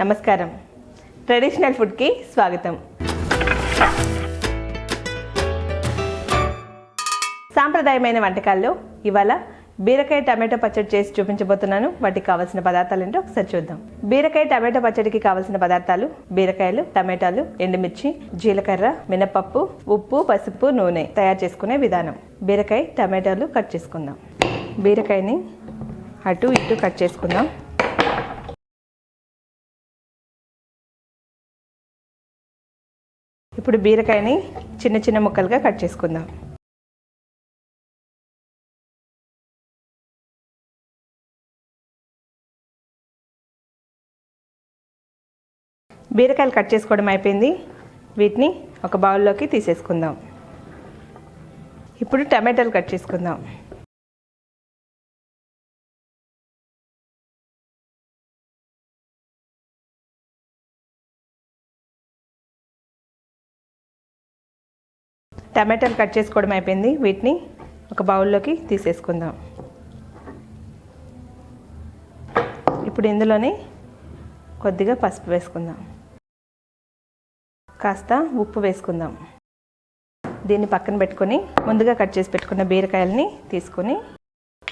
నమస్కారం. ట్రెడిషనల్ ఫుడ్కి స్వాగతం. సాంప్రదాయమైన వంటకాల్లో ఇవాళ బీరకాయ టమాటో పచ్చడి చేసి చూపించబోతున్నాను. వాటికి కావాల్సిన పదార్థాలు ఏంటో ఒకసారి చూద్దాం. బీరకాయ టమాటో పచ్చడికి కావాల్సిన పదార్థాలు బీరకాయలు టమాటాలు ఎండుమిర్చి జీలకర్ర మినపప్పు ఉప్పు పసుపు నూనె తయారు చేసుకునే విధానం. బీరకాయ టమాటాలు కట్ చేసుకుందాం. బీరకాయని అటు ఇటు కట్ చేసుకుందాం. ఇప్పుడు బీరకాయని చిన్న చిన్న ముక్కలుగా కట్ చేసుకుందాం. బీరకాయలు కట్ చేసుకోవడం అయిపోయింది. వీటిని ఒక బౌల్లోకి తీసేసుకుందాం. ఇప్పుడు టమాటాలు కట్ చేసుకుందాం. టమాటాలు కట్ చేసుకోవడం అయిపోయింది. వీటిని ఒక బౌల్లోకి తీసేసుకుందాం. ఇప్పుడు ఇందులోనే కొద్దిగా పసుపు వేసుకుందాం. కాస్త ఉప్పు వేసుకుందాం. దీన్ని పక్కన పెట్టుకొని ముందుగా కట్ చేసి పెట్టుకున్న బీరకాయలని తీసుకొని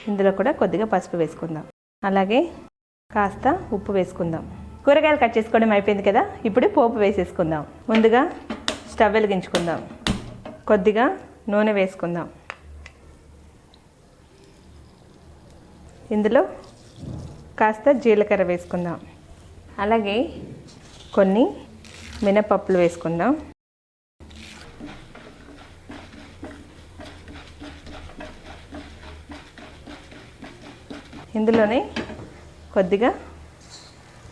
ఇందులో కూడా కొద్దిగా పసుపు వేసుకుందాం. అలాగే కాస్త ఉప్పు వేసుకుందాం. కూరగాయలు కట్ చేసుకోవడం అయిపోయింది కదా? ఇప్పుడు పోపు వేసేసుకుందాం. ముందుగా స్టవ్ వెలిగించుకుందాం. కొద్దిగా నూనె వేసుకుందాం. ఇందులో కాస్త జీలకర్ర వేసుకుందాం. అలాగే కొన్ని మినపప్పులు వేసుకుందాం. ఇందులోనే కొద్దిగా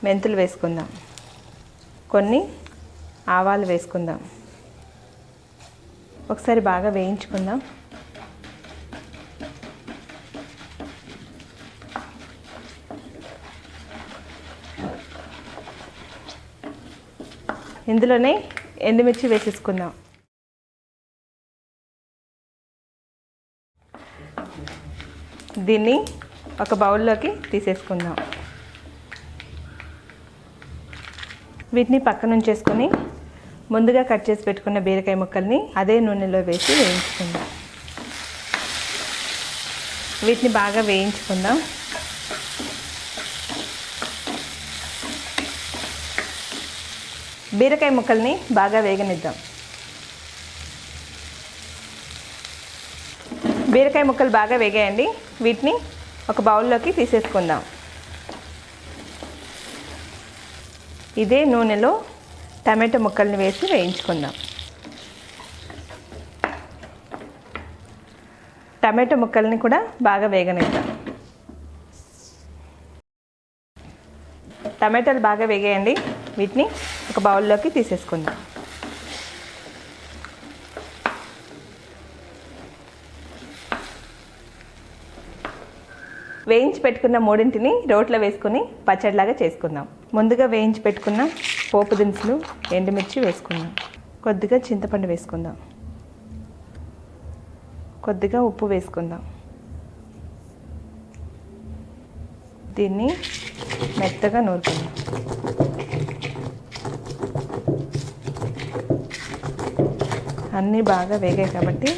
మెంతులు వేసుకుందాం. కొన్ని ఆవాలు వేసుకుందాం. ఒకసారి బాగా వేయించుకుందాం. ఇందులోనే ఎండుమిర్చి వేసేసుకుందాం. దీన్ని ఒక బౌల్లోకి తీసేసుకుందాం. వీటిని పక్కనుంచేసుకొని ముందుగా కట్ చేసి పెట్టుకున్న బీరకాయ ముక్కల్ని అదే నూనెలో వేసి వేయించుకుందాం. వీటిని బాగా వేయించుకుందాం. బీరకాయ ముక్కల్ని బాగా వేగనిద్దాం. బీరకాయ ముక్కలు బాగా వేగాయండి. వీటిని ఒక బౌల్లోకి తీసేసుకుందాం. ఇదే నూనెలో టమాటో ముక్కల్ని వేసి వేయించుకుందాం. టమాటో ముక్కల్ని కూడా బాగా వేగనిద్దాం. టమాటాలు బాగా వేగేయండి. వీటిని ఒక బౌల్లోకి తీసేసుకుందాం. వేయించి పెట్టుకున్న మూడింటిని రోట్లో వేసుకుని పచ్చడిలాగా చేసుకుందాం. ముందుగా వేయించి పెట్టుకున్న పోపు దినుసులు ఎండుమిర్చి వేసుకుందాం. కొద్దిగా చింతపండు వేసుకుందాం. కొద్దిగా ఉప్పు వేసుకుందాం. దీన్ని మెత్తగా నూరుకుందాం. అన్నీ బాగా వేగాయి కాబట్టి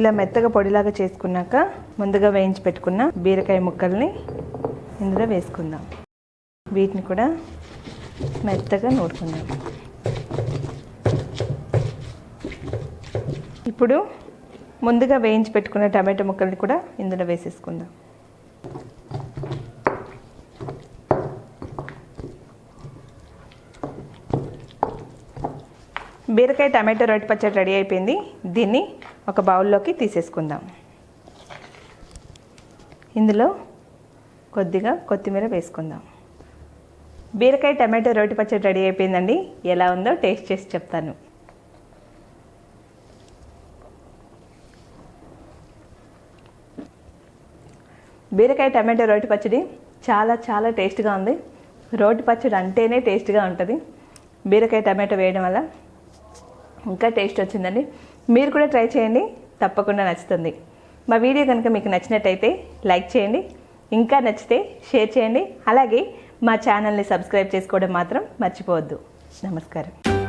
ఇలా మెత్తగా పొడిలాగా చేసుకున్నాక ముందుగా వేయించి పెట్టుకున్న బీరకాయ ముక్కల్ని ఇందులో వేసుకుందాం. వీటిని కూడా మెత్తగా నూరుకుందాం. ఇప్పుడు ముందుగా వేయించి పెట్టుకున్న టమాటో ముక్కల్ని కూడా ఇందులో వేసేసుకుందాం. బీరకాయ టమాటో రొట్టె పచ్చడి రెడీ అయిపోయింది. దీన్ని ఒక బౌల్లోకి తీసేసుకుందాం. ఇందులో కొద్దిగా కొత్తిమీర వేసుకుందాం. బీరకాయ టమాటో రోటి పచ్చడి రెడీ అయిపోయిందండి. ఎలా ఉందో టేస్ట్ చేసి చెప్తాను. బీరకాయ టమాటో రోటి పచ్చడి చాలా చాలా టేస్ట్గా ఉంది. రోటి పచ్చడి అంటేనే టేస్ట్గా ఉంటుంది. బీరకాయ టమాటో వేయడం వల్ల ఇంకా టేస్ట్ వచ్చిందండి. మీరు కూడా ట్రై చేయండి. తప్పకుండా నచ్చుతుంది. మా వీడియో కనుక మీకు నచ్చినట్టయితే లైక్ చేయండి. ఇంకా నచ్చితే షేర్ చేయండి. అలాగే మా ఛానల్ని సబ్స్క్రైబ్ చేసుకోవడం మాత్రం మర్చిపోవద్దు. నమస్కారం.